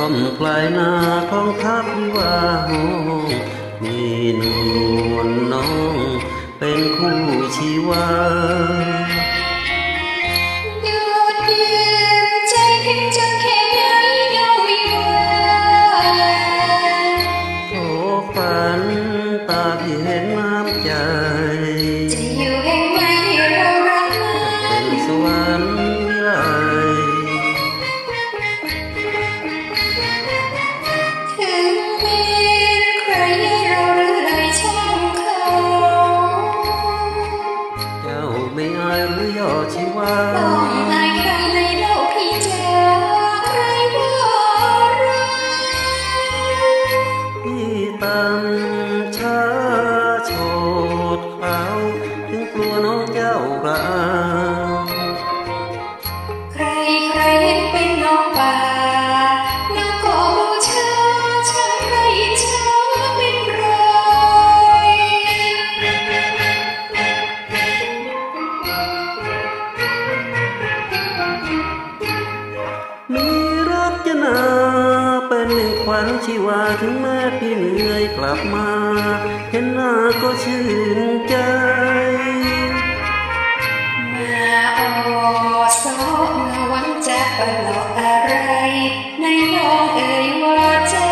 อมปลายนาของทัพวิวาหงมีนวลน้อง เป็นคู่ชีวา พี่ ขวัญชีวาถึงแม่พี่เหนื่อยกลับมา เห็นหน้าก็ชื่นใจมาออสอมาวังจะประหลอกอะไรในน้องเอ่ยว่าจะ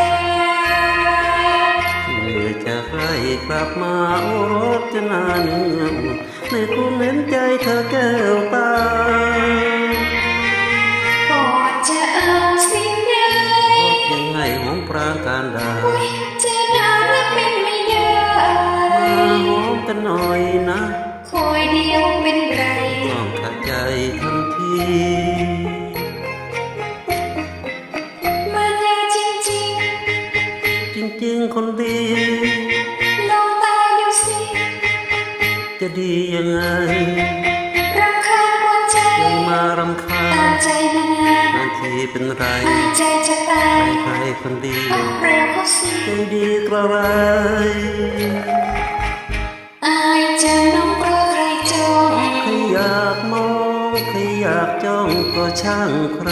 เหนื่อยจากไกลกลับมาโอ้รถจะนาเนือในคุณเห็นใจเธอแก้ว ปรางการดาจะน่ารักเป็นไม่ได้มาหอมกันหน่อยนะคอยเดียวเป็นไรต้องขัดใจทันทีมาแน่จริงจริงๆคนดีๆลองตายดูสิจะดียังไงรำคาญหัวใจยังมารำคาตามญใจนานบาง ทีเป็นไรใจจะตายใครคนดีเอาเปรียบเขาสิใจดีกระไรอายจะน้องกลัวใครจ้องใครอยากมองใครอยากจ้องก็ช่างใคร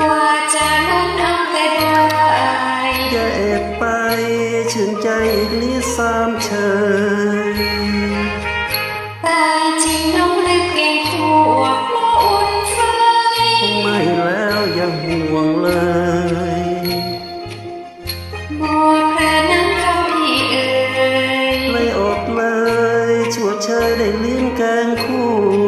ว่าจะนั้นเอาแต่ได้อย่าเอ็ดไปชื่นใจอีกนิดสามเชยตาย 살고